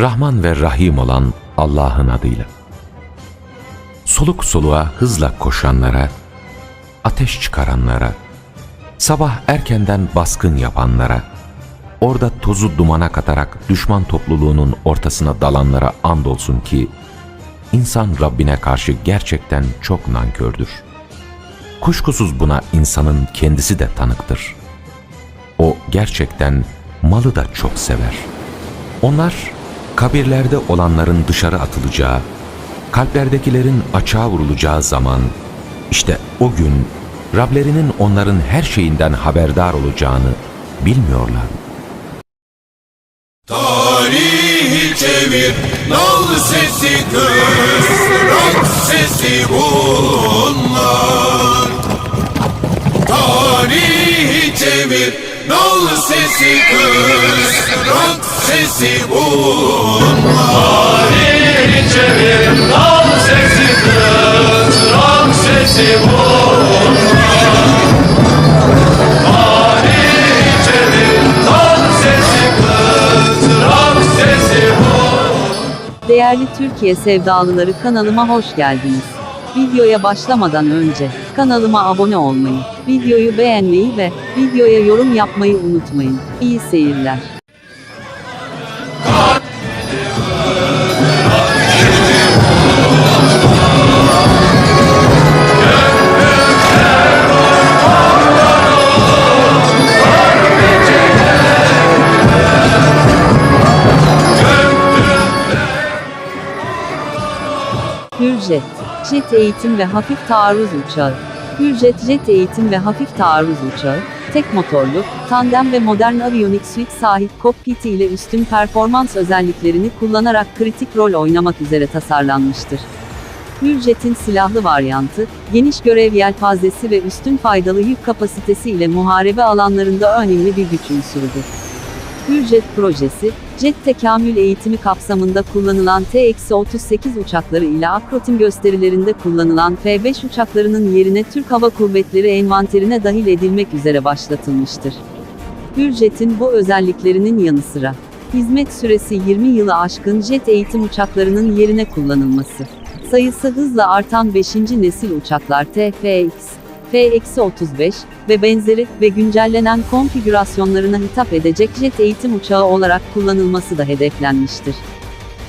Rahman ve Rahim olan Allah'ın adıyla. Soluk soluğa hızla koşanlara, ateş çıkaranlara, sabah erkenden baskın yapanlara, orada tozu dumana katarak düşman topluluğunun ortasına dalanlara andolsun ki, insan Rabbine karşı gerçekten çok nankördür. Kuşkusuz buna insanın kendisi de tanıktır. O gerçekten malı da çok sever. Onlar kabirlerde olanların dışarı atılacağı, kalplerdekilerin açığa vurulacağı zaman, işte o gün Rablerinin onların her şeyinden haberdar olacağını bilmiyorlar? Tarihi çevir, nal sesi kız, rock sesi bunlar. Tarihi çevir, nal sesi kız, rock sesi bunlar. Tarihi çevir, ram sesi kız, sesi bunlar. Değerli Türkiye sevdalıları kanalıma hoş geldiniz. Videoya başlamadan önce kanalıma abone olmayı, videoyu beğenmeyi ve videoya yorum yapmayı unutmayın. İyi seyirler. Hürjet, jet eğitim ve hafif taarruz uçağı. Hürjet jet eğitim ve hafif taarruz uçağı, tek motorlu, tandem ve modern aviyonik suite sahip kokpiti ile üstün performans özelliklerini kullanarak kritik rol oynamak üzere tasarlanmıştır. Hürjet'in silahlı varyantı, geniş görev yelpazesi ve üstün faydalı yük kapasitesi ile muharebe alanlarında önemli bir güç unsurudur. Hürjet projesi, jet tekamül eğitimi kapsamında kullanılan T-38 uçakları ile akrotim gösterilerinde kullanılan F-5 uçaklarının yerine Türk Hava Kuvvetleri envanterine dahil edilmek üzere başlatılmıştır. Hürjet'in bu özelliklerinin yanı sıra, hizmet süresi 20 yılı aşkın jet eğitim uçaklarının yerine kullanılması, sayısı hızla artan 5. nesil uçaklar TFX, F-35 ve benzeri ve güncellenen konfigürasyonlarına hitap edecek jet eğitim uçağı olarak kullanılması da hedeflenmiştir.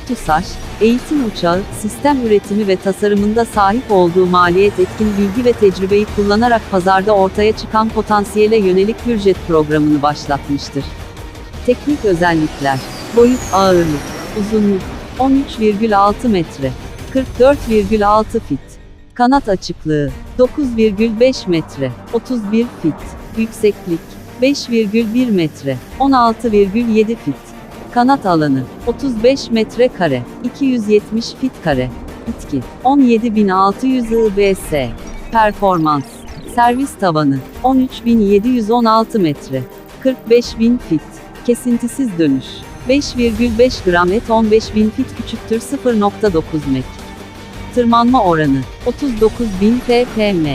TUSAŞ, eğitim uçağı, sistem üretimi ve tasarımında sahip olduğu maliyet etkin bilgi ve tecrübeyi kullanarak pazarda ortaya çıkan potansiyele yönelik Hürjet programını başlatmıştır. Teknik özellikler, boyut ağırlık, uzunluk, 13,6 metre, 44,6 fit, kanat açıklığı, 9,5 metre, 31 fit, yükseklik, 5,1 metre, 16,7 fit, kanat alanı, 35 metre kare, 270 fit kare, itki, 17600 IBS, performans, servis tavanı, 13716 metre, 45000 fit, kesintisiz dönüş, 5,5 gram et 15000 fit küçüktür 0.9 mek. Tırmanma oranı 39.000 ppm.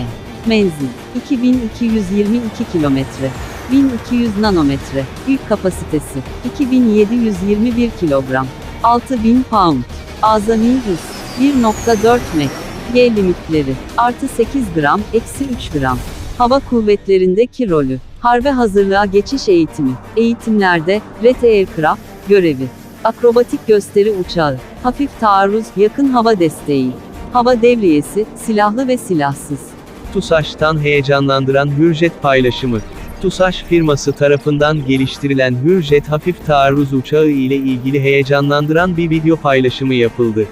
Menzil 2222 kilometre. 1200 nanometre. Yük kapasitesi 2721 kilogram. 6000 pound. Azami hız 1.4 mek. G limitleri artı 8 gram, eksi 3 gram. Hava kuvvetlerindeki rolü. Harbe hazırlığa geçiş eğitimi. Eğitimlerde, Red Aircraft, görevi. Akrobatik gösteri uçağı, hafif taarruz, yakın hava desteği, hava devriyesi, silahlı ve silahsız. TUSAŞ'tan heyecanlandıran Hürjet paylaşımı. TUSAŞ firması tarafından geliştirilen Hürjet hafif taarruz uçağı ile ilgili heyecanlandıran bir video paylaşımı yapıldı.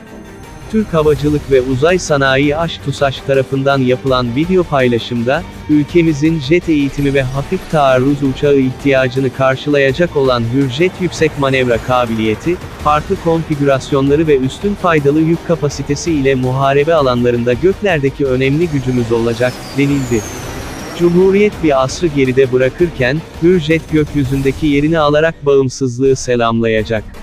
Türk Havacılık ve Uzay Sanayi AŞ TUSAŞ tarafından yapılan video paylaşımda, ülkemizin jet eğitimi ve hafif taarruz uçağı ihtiyacını karşılayacak olan Hürjet yüksek manevra kabiliyeti, farklı konfigürasyonları ve üstün faydalı yük kapasitesi ile muharebe alanlarında göklerdeki önemli gücümüz olacak, denildi. Cumhuriyet bir asrı geride bırakırken, Hürjet gökyüzündeki yerini alarak bağımsızlığı selamlayacak.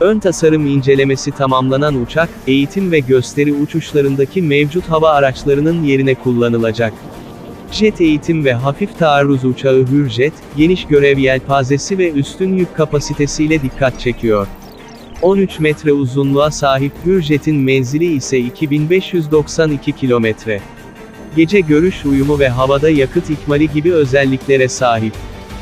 Ön tasarım incelemesi tamamlanan uçak, eğitim ve gösteri uçuşlarındaki mevcut hava araçlarının yerine kullanılacak. Jet eğitim ve hafif taarruz uçağı Hürjet, geniş görev yelpazesi ve üstün yük kapasitesiyle dikkat çekiyor. 13 metre uzunluğa sahip Hürjet'in menzili ise 2592 kilometre. Gece görüş uyumu ve havada yakıt ikmali gibi özelliklere sahip.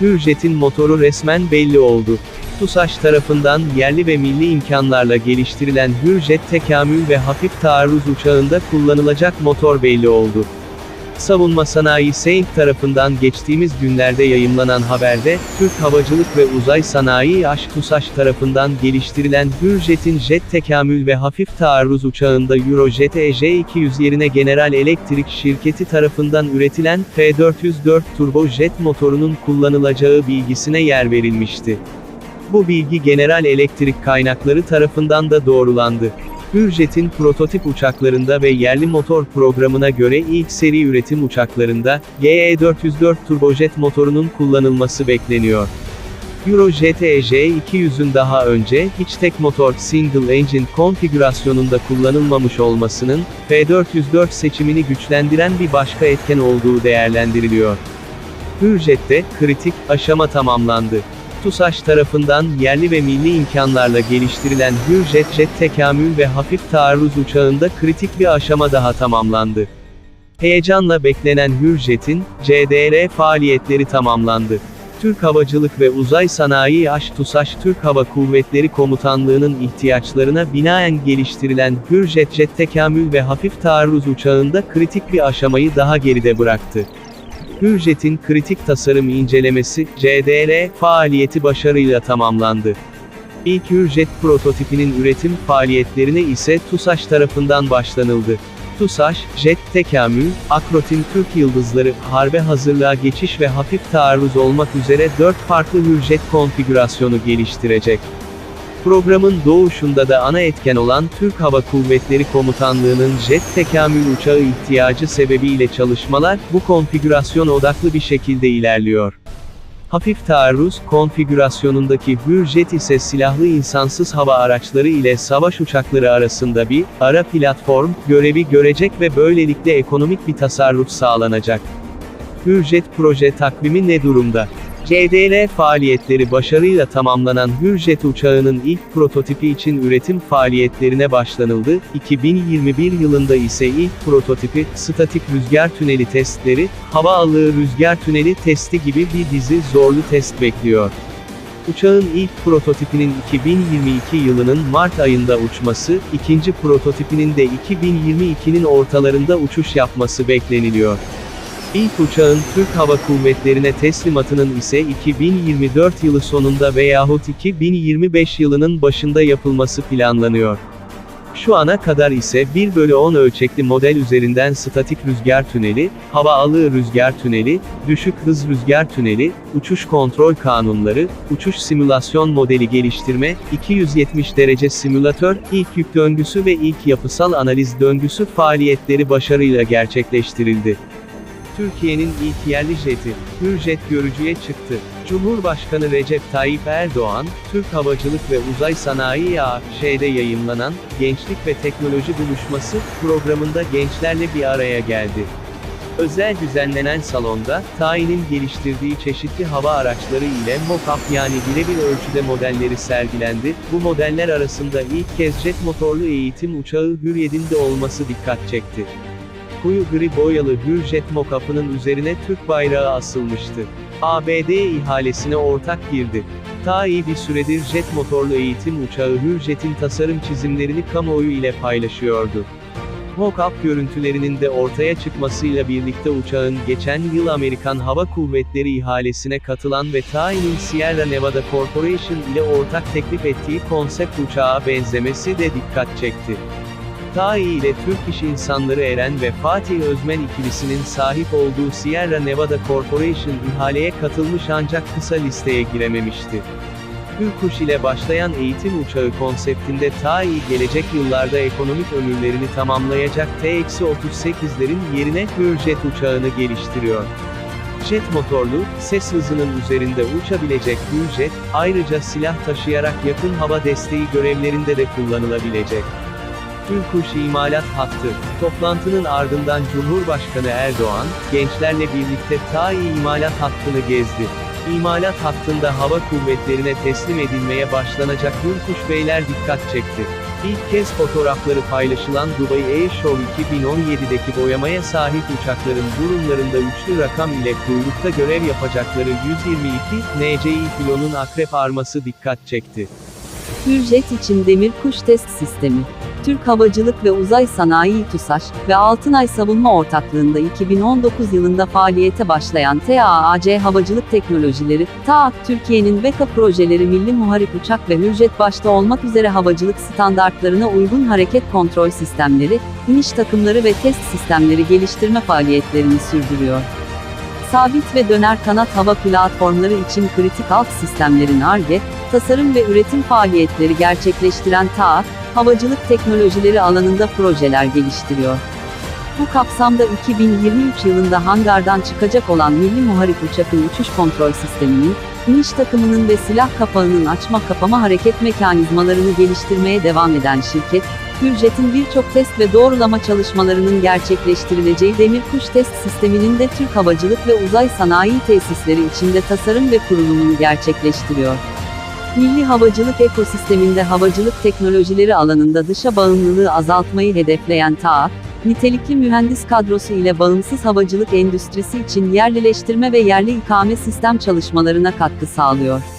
Hürjet'in motoru resmen belli oldu. TUSAŞ tarafından yerli ve milli imkanlarla geliştirilen Hürjet tekamül ve hafif taarruz uçağında kullanılacak motor belli oldu. Savunma Sanayi Seyit tarafından geçtiğimiz günlerde yayımlanan haberde, Türk Havacılık ve Uzay Sanayi Aş tarafından geliştirilen Hürjet'in jet tekamül ve hafif taarruz uçağında Eurojet EJ200 yerine General Electric şirketi tarafından üretilen F404 turbojet motorunun kullanılacağı bilgisine yer verilmişti. Bu bilgi General Electric kaynakları tarafından da doğrulandı. Hürjet'in prototip uçaklarında ve yerli motor programına göre ilk seri üretim uçaklarında, GE404 turbojet motorunun kullanılması bekleniyor. Eurojet EJ200'ün daha önce, hiç tek motor single engine konfigürasyonunda kullanılmamış olmasının, F404 seçimini güçlendiren bir başka etken olduğu değerlendiriliyor. Hürjet'te, kritik, aşama tamamlandı. TUSAŞ tarafından yerli ve milli imkanlarla geliştirilen Hürjet Jet tekamül ve hafif taarruz uçağında kritik bir aşama daha tamamlandı. Heyecanla beklenen Hürjet'in, CDR faaliyetleri tamamlandı. Türk Havacılık ve Uzay Sanayi Aş TUSAŞ Türk Hava Kuvvetleri Komutanlığı'nın ihtiyaçlarına binaen geliştirilen Hürjet Jet tekamül ve hafif taarruz uçağında kritik bir aşamayı daha geride bıraktı. Hürjet'in kritik tasarım incelemesi, CDR, faaliyeti başarıyla tamamlandı. İlk Hürjet prototipinin üretim faaliyetlerine ise TUSAŞ tarafından başlanıldı. TUSAŞ, Jet Tekamül, Akrotin Türk Yıldızları, harbe hazırlığa geçiş ve hafif taarruz olmak üzere 4 farklı Hürjet konfigürasyonu geliştirecek. Programın doğuşunda da ana etken olan Türk Hava Kuvvetleri Komutanlığı'nın jet tekamül uçağı ihtiyacı sebebiyle çalışmalar, bu konfigürasyon odaklı bir şekilde ilerliyor. Hafif taarruz, konfigürasyonundaki Hürjet ise silahlı insansız hava araçları ile savaş uçakları arasında bir, ara platform, görevi görecek ve böylelikle ekonomik bir tasarruf sağlanacak. Hürjet proje takvimi ne durumda? CDR faaliyetleri başarıyla tamamlanan Hürjet uçağının ilk prototipi için üretim faaliyetlerine başlanıldı, 2021 yılında ise ilk prototipi, statik rüzgar tüneli testleri, hava alığı rüzgar tüneli testi gibi bir dizi zorlu test bekliyor. Uçağın ilk prototipinin 2022 yılının Mart ayında uçması, ikinci prototipinin de 2022'nin ortalarında uçuş yapması bekleniliyor. İlk uçağın Türk Hava Kuvvetleri'ne teslimatının ise 2024 yılı sonunda veyahut 2025 yılının başında yapılması planlanıyor. Şu ana kadar ise 1 bölü 10 ölçekli model üzerinden statik rüzgar tüneli, hava alığı rüzgar tüneli, düşük hız rüzgar tüneli, uçuş kontrol kanunları, uçuş simülasyon modeli geliştirme, 270 derece simülatör, ilk yük döngüsü ve ilk yapısal analiz döngüsü faaliyetleri başarıyla gerçekleştirildi. Türkiye'nin ilk yerli jeti, Hürjet görücüye çıktı. Cumhurbaşkanı Recep Tayyip Erdoğan, Türk Havacılık ve Uzay Sanayi AŞ'de yayımlanan, Gençlik ve Teknoloji Buluşması, programında gençlerle bir araya geldi. Özel düzenlenen salonda, Tayin'in geliştirdiği çeşitli hava araçları ile mock-up yani birebir ölçüde modelleri sergilendi. Bu modeller arasında ilk kez jet motorlu eğitim uçağı Hürjet'in de olması dikkat çekti. Koyu gri boyalı Hürjet mock-up'ının üzerine Türk bayrağı asılmıştı. ABD ihalesine ortak girdi. Ta iyi bir süredir jet motorlu eğitim uçağı Hürjet'in tasarım çizimlerini kamuoyu ile paylaşıyordu. Mock-up görüntülerinin de ortaya çıkmasıyla birlikte uçağın geçen yıl Amerikan Hava Kuvvetleri ihalesine katılan ve Tain'in Sierra Nevada Corporation ile ortak teklif ettiği konsept uçağa benzemesi de dikkat çekti. TAI ile Türk İş İnsanları Eren ve Fatih Özmen ikilisinin sahip olduğu Sierra Nevada Corporation ihaleye katılmış ancak kısa listeye girememişti. Hürkuş ile başlayan eğitim uçağı konseptinde TAI gelecek yıllarda ekonomik ömürlerini tamamlayacak T-38'lerin yerine Hürjet uçağını geliştiriyor. Jet motorlu, ses hızının üzerinde uçabilecek Hürjet, ayrıca silah taşıyarak yakın hava desteği görevlerinde de kullanılabilecek. Ülkuş İmalat Hattı. Toplantının ardından Cumhurbaşkanı Erdoğan, gençlerle birlikte TAİ İmalat Hattı'nı gezdi. İmalat hattında hava kuvvetlerine teslim edilmeye başlanacak Hürkuş Beyler dikkat çekti. İlk kez fotoğrafları paylaşılan Dubai Air Show 2017'deki boyamaya sahip uçakların burunlarında üçlü rakam ile kuyrukta görev yapacakları 122 NCI filonun akrep arması dikkat çekti. Hürjet için demir kuş test sistemi. Türk Havacılık ve Uzay Sanayi TUSAŞ ve Altınay Savunma Ortaklığında 2019 yılında faaliyete başlayan TAAC Havacılık Teknolojileri, TAAK Türkiye'nin BEKA projeleri Milli Muharip Uçak ve Hürjet başta olmak üzere havacılık standartlarına uygun hareket kontrol sistemleri, iniş takımları ve test sistemleri geliştirme faaliyetlerini sürdürüyor. Sabit ve döner kanat hava platformları için kritik alt sistemlerin ARGE, tasarım ve üretim faaliyetleri gerçekleştiren TAAK, havacılık teknolojileri alanında projeler geliştiriyor. Bu kapsamda 2023 yılında hangardan çıkacak olan Milli Muharip Uçak'ın uçuş kontrol sisteminin, iniş takımının ve silah kapağının açma kapama hareket mekanizmalarını geliştirmeye devam eden şirket, Hürjet'in birçok test ve doğrulama çalışmalarının gerçekleştirileceği Demirkuş test sisteminin de Türk Havacılık ve Uzay Sanayi Tesisleri içinde tasarım ve kurulumunu gerçekleştiriyor. Milli havacılık ekosisteminde havacılık teknolojileri alanında dışa bağımlılığı azaltmayı hedefleyen TAA, nitelikli mühendis kadrosu ile bağımsız havacılık endüstrisi için yerlileştirme ve yerli ikame sistem çalışmalarına katkı sağlıyor.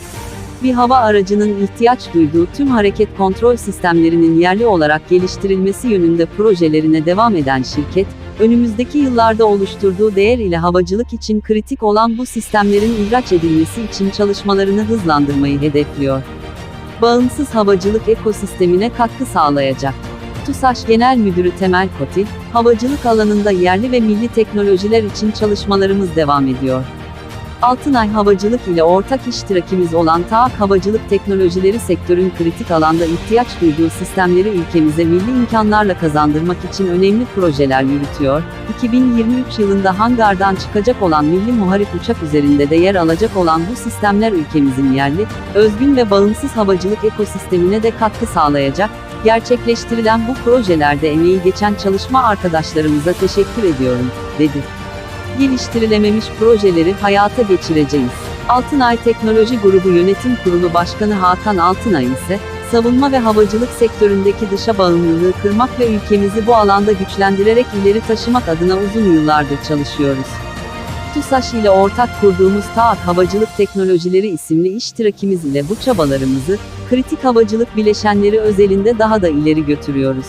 Bir hava aracının ihtiyaç duyduğu tüm hareket kontrol sistemlerinin yerli olarak geliştirilmesi yönünde projelerine devam eden şirket, önümüzdeki yıllarda oluşturduğu değer ile havacılık için kritik olan bu sistemlerin ihraç edilmesi için çalışmalarını hızlandırmayı hedefliyor. Bağımsız havacılık ekosistemine katkı sağlayacak. TUSAŞ Genel Müdürü Temel Kotil, havacılık alanında yerli ve milli teknolojiler için çalışmalarımız devam ediyor. Altınay Havacılık ile ortak iştirakimiz olan TAAK Havacılık Teknolojileri sektörün kritik alanda ihtiyaç duyduğu sistemleri ülkemize milli imkanlarla kazandırmak için önemli projeler yürütüyor. 2023 yılında hangardan çıkacak olan Milli Muharip Uçak üzerinde de yer alacak olan bu sistemler ülkemizin yerli, özgün ve bağımsız havacılık ekosistemine de katkı sağlayacak. Gerçekleştirilen bu projelerde emeği geçen çalışma arkadaşlarımıza teşekkür ediyorum, dedi geliştirilememiş projeleri hayata geçireceğiz. Altınay Teknoloji Grubu Yönetim Kurulu Başkanı Hakan Altınay ise, savunma ve havacılık sektöründeki dışa bağımlılığı kırmak ve ülkemizi bu alanda güçlendirerek ileri taşımak adına uzun yıllardır çalışıyoruz. TUSAŞ ile ortak kurduğumuz TAAK Havacılık Teknolojileri isimli iştirakimiz ile bu çabalarımızı, kritik havacılık bileşenleri özelinde daha da ileri götürüyoruz.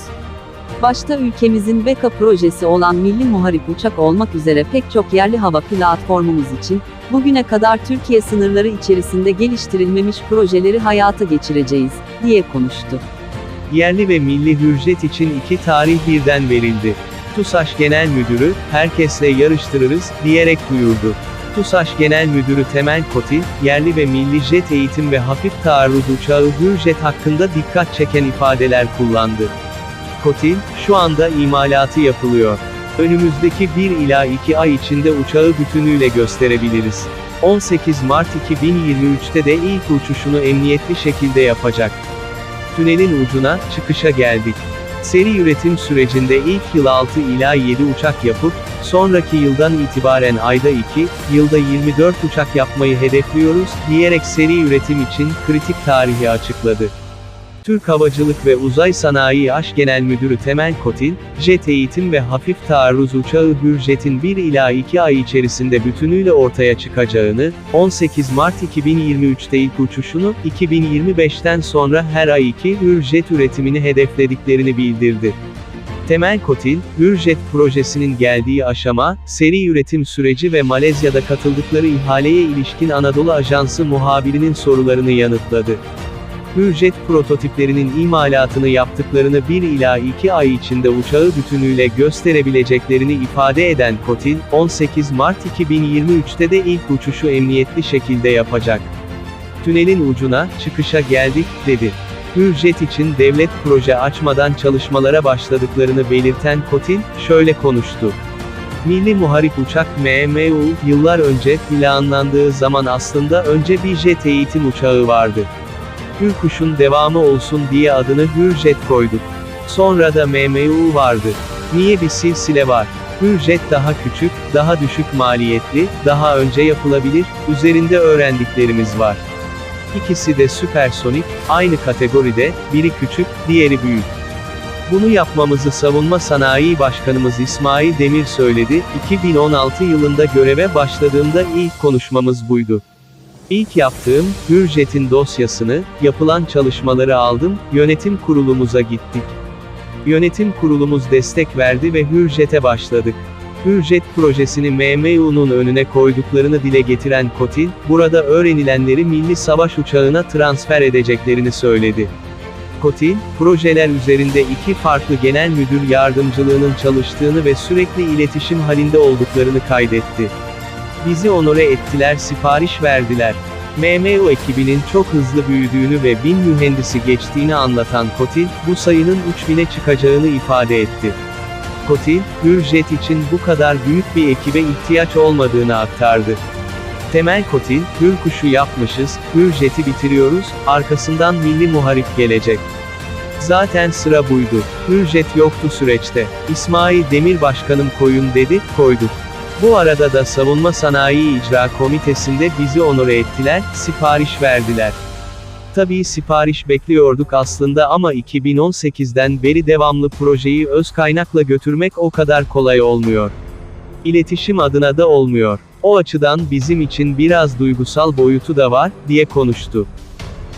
Başta ülkemizin BEKA projesi olan Milli Muharip Uçak olmak üzere pek çok yerli hava platformumuz için, bugüne kadar Türkiye sınırları içerisinde geliştirilmemiş projeleri hayata geçireceğiz, diye konuştu. Yerli ve milli hürjet için iki tarih birden verildi. TUSAŞ Genel Müdürü, herkesle yarıştırırız, diyerek duyurdu. TUSAŞ Genel Müdürü Temel Kotil, yerli ve milli jet eğitim ve hafif taarruz uçağı Hürjet hakkında dikkat çeken ifadeler kullandı. Kotil, şu anda imalatı yapılıyor. Önümüzdeki 1 ila 2 ay içinde uçağı bütünüyle gösterebiliriz. 18 Mart 2023'te de ilk uçuşunu emniyetli şekilde yapacak. Tünelin ucuna, çıkışa geldik. Seri üretim sürecinde ilk yıl 6 ila 7 uçak yapıp, sonraki yıldan itibaren ayda 2, yılda 24 uçak yapmayı hedefliyoruz, diyerek seri üretim için kritik tarihi açıkladı. Türk Havacılık ve Uzay Sanayi Aş Genel Müdürü Temel Kotil, jet eğitim ve hafif taarruz uçağı Hürjet'in 1 ila 2 ay içerisinde bütünüyle ortaya çıkacağını, 18 Mart 2023'te ilk uçuşunu, 2025'ten sonra her ay 2 Hürjet üretimini hedeflediklerini bildirdi. Temel Kotil, Hürjet projesinin geldiği aşama, seri üretim süreci ve Malezya'da katıldıkları ihaleye ilişkin Anadolu Ajansı muhabirinin sorularını yanıtladı. Hürjet prototiplerinin imalatını yaptıklarını 1 ila 2 ay içinde uçağı bütünüyle gösterebileceklerini ifade eden Kotil, 18 Mart 2023'te de ilk uçuşu emniyetli şekilde yapacak. Tünelin ucuna, çıkışa geldik, dedi. Hürjet için devlet proje açmadan çalışmalara başladıklarını belirten Kotil, şöyle konuştu. Milli Muharip Uçak MMU, yıllar önce planlandığı zaman aslında önce bir jet eğitim uçağı vardı. Hürkuş'un devamı olsun diye adını Hürjet koyduk. Sonra da MMU vardı. Niye bir silsile var? Hürjet daha küçük, daha düşük maliyetli, daha önce yapılabilir, üzerinde öğrendiklerimiz var. İkisi de süpersonik, aynı kategoride, biri küçük, diğeri büyük. Bunu yapmamızı Savunma Sanayi Başkanımız İsmail Demir söyledi, 2016 yılında göreve başladığımda ilk konuşmamız buydu. İlk yaptığım, Hürjet'in dosyasını, yapılan çalışmaları aldım, yönetim kurulumuza gittik. Yönetim kurulumuz destek verdi ve Hürjet'e başladık. Hürjet projesini MMU'nun önüne koyduklarını dile getiren Kotil, burada öğrenilenleri milli savaş uçağına transfer edeceklerini söyledi. Kotil, projeler üzerinde iki farklı genel müdür yardımcılığının çalıştığını ve sürekli iletişim halinde olduklarını kaydetti. Bizi onore ettiler sipariş verdiler. MMU ekibinin çok hızlı büyüdüğünü ve bin mühendisi geçtiğini anlatan Kotil, bu sayının 3000'e çıkacağını ifade etti. Kotil, Hürjet için bu kadar büyük bir ekibe ihtiyaç olmadığını aktardı. Temel Kotil, Hürkuş'u yapmışız, Hürjet'i bitiriyoruz, arkasından Milli Muharip gelecek. Zaten sıra buydu. Hürjet yoktu süreçte. İsmail Demir Başkanım koyun dedi, koyduk. Bu arada da Savunma Sanayi İcra Komitesi'nde bizi onore ettiler, sipariş verdiler. Tabii sipariş bekliyorduk aslında ama 2018'den beri devamlı projeyi öz kaynakla götürmek o kadar kolay olmuyor. İletişim adına da olmuyor. O açıdan bizim için biraz duygusal boyutu da var, diye konuştu.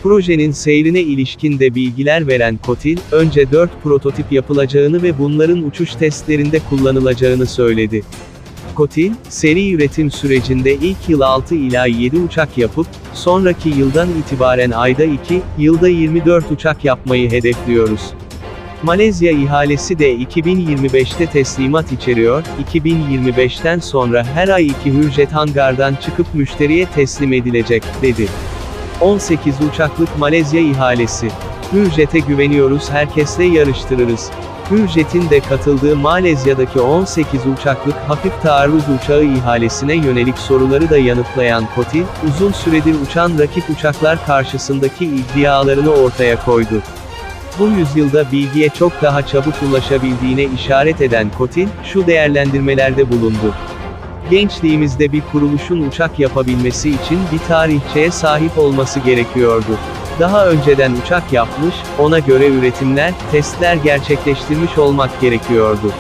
Projenin seyrine ilişkin de bilgiler veren Kotil, önce 4 prototip yapılacağını ve bunların uçuş testlerinde kullanılacağını söyledi. Kotil, seri üretim sürecinde ilk yıl 6 ila 7 uçak yapıp, sonraki yıldan itibaren ayda 2, yılda 24 uçak yapmayı hedefliyoruz. Malezya ihalesi de 2025'te teslimat içeriyor, 2025'ten sonra her ay iki Hürjet hangardan çıkıp müşteriye teslim edilecek, dedi. 18 uçaklık Malezya ihalesi. Hürjet'e güveniyoruz herkesle yarıştırırız. Hürjet'in de katıldığı Malezya'daki 18 uçaklık hafif taarruz uçağı ihalesine yönelik soruları da yanıtlayan Kotil, uzun süredir uçan rakip uçaklar karşısındaki iddialarını ortaya koydu. Bu yüzyılda bilgiye çok daha çabuk ulaşabildiğine işaret eden Kotil, şu değerlendirmelerde bulundu. Gençliğimizde bir kuruluşun uçak yapabilmesi için bir tarihçeye sahip olması gerekiyordu. Daha önceden uçak yapmış, ona göre üretimler, testler gerçekleştirmiş olmak gerekiyordu.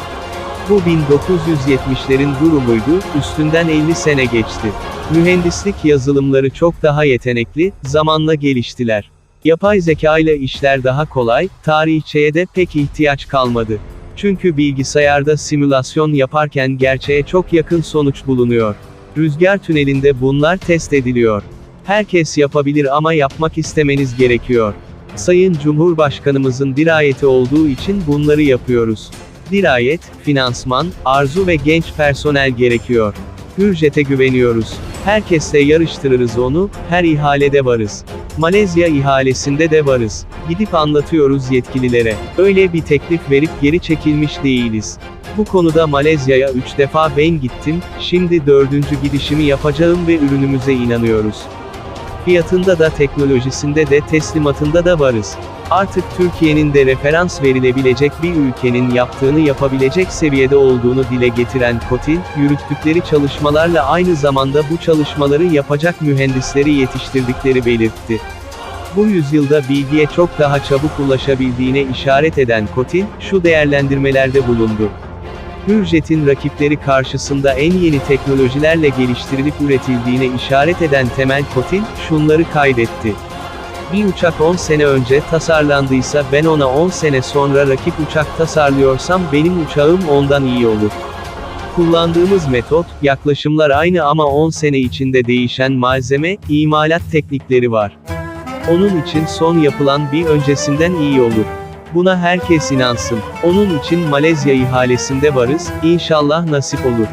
Bu 1970'lerin durumuydu, üstünden 50 sene geçti. Mühendislik yazılımları çok daha yetenekli, zamanla geliştiler. Yapay zeka ile işler daha kolay, tarihçeye de pek ihtiyaç kalmadı. Çünkü bilgisayarda simülasyon yaparken gerçeğe çok yakın sonuç bulunuyor. Rüzgar tünelinde bunlar test ediliyor. Herkes yapabilir ama yapmak istemeniz gerekiyor. Sayın Cumhurbaşkanımızın dirayeti olduğu için bunları yapıyoruz. Dirayet, finansman, arzu ve genç personel gerekiyor. Hürjet'e güveniyoruz. Herkesle yarıştırırız onu, her ihalede varız. Malezya ihalesinde de varız. Gidip anlatıyoruz yetkililere. Öyle bir teklif verip geri çekilmiş değiliz. Bu konuda Malezya'ya 3 defa ben gittim, şimdi dördüncü gidişimi yapacağım ve ürünümüze inanıyoruz. Fiyatında da teknolojisinde de teslimatında da varız. Artık Türkiye'nin de referans verilebilecek bir ülkenin yaptığını yapabilecek seviyede olduğunu dile getiren Kotil, yürüttükleri çalışmalarla aynı zamanda bu çalışmaları yapacak mühendisleri yetiştirdikleri belirtti. Bu yüzyılda bilgiye çok daha çabuk ulaşabildiğine işaret eden Kotil, şu değerlendirmelerde bulundu. Hürjet'in rakipleri karşısında en yeni teknolojilerle geliştirilip üretildiğine işaret eden Temel Kotil, şunları kaydetti. Bir uçak 10 sene önce tasarlandıysa ben ona 10 sene sonra rakip uçak tasarlıyorsam benim uçağım ondan iyi olur. Kullandığımız metot, yaklaşımlar aynı ama 10 sene içinde değişen malzeme, imalat teknikleri var. Onun için son yapılan bir öncesinden iyi olur. Buna herkes inansın. Onun için Malezya ihalesinde varız, inşallah nasip olur.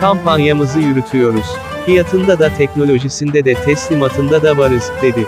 Kampanyamızı yürütüyoruz. Fiyatında da teknolojisinde de teslimatında da varız, dedi.